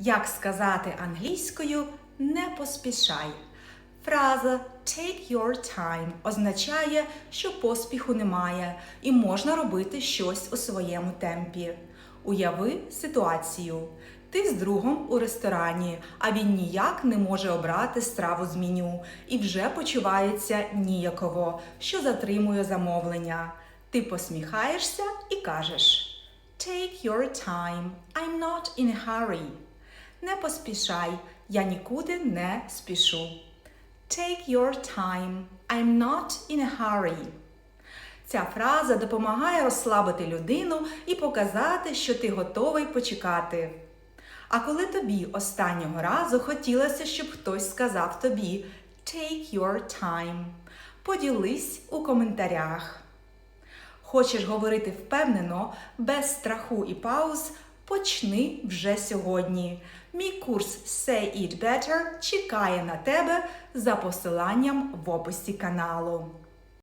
Як сказати англійською не поспішай. Фраза take your time означає, що поспіху немає і можна робити щось у своєму темпі. Уяви ситуацію. Ти з другом у ресторані, а він ніяк не може обрати страву з меню і вже почувається ніяково, що затримує замовлення. Ти посміхаєшся і кажеш Take your time, I'm not in a hurry. Не поспішай, я нікуди не спішу. Take your time, I'm not in a hurry. Ця фраза допомагає розслабити людину і показати, що ти готовий почекати. А коли тобі останнього разу хотілося, щоб хтось сказав тобі Take your time, поділись у коментарях. Хочеш говорити впевнено, без страху і пауз, почни вже сьогодні. Мій курс Say It Better чекає на тебе за посиланням в описі каналу.